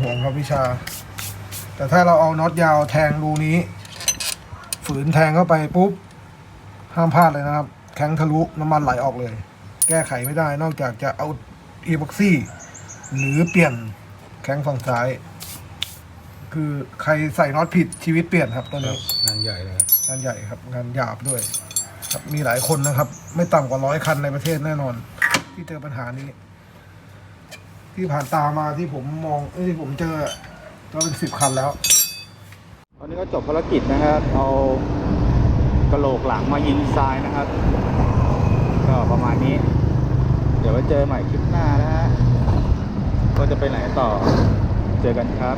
ห่วงครับวิชา แต่ถ้าเราเอาน็อตยาวแทงรูนี้ ฝืนแทงเข้าไปปุ๊บ ห้ามพลาดเลยนะครับ แข็งทะลุน้ำมันไหลออกเลย แก้ไขไม่ได้นอกจากจะเอาอีบ็อกซี่ หรือเปลี่ยนแข้งฝั่งซ้าย คือใครใส่น็อตผิดชีวิตเปลี่ยนครับตัวนี้ งานใหญ่เลยครับงานใหญ่ครับงานหยาบด้วย ครับมีหลายคนนะครับ ไม่ต่ำกว่าร้อยคันในประเทศแน่นอน ที่เจอปัญหานี้ ที่ผ่านตามาที่ผมมองเอ้ยที่ผมเจอก็เป็นสิบคันแล้วตอนนี้ก็จบภารกิจนะครับเอากระโหลกหลังมายิงทรายนะครับ ก็ประมาณนี้ เดี๋ยวไว้เจอใหม่คลิปหน้านะฮะก็จะไปไหนต่อเจอกันครับ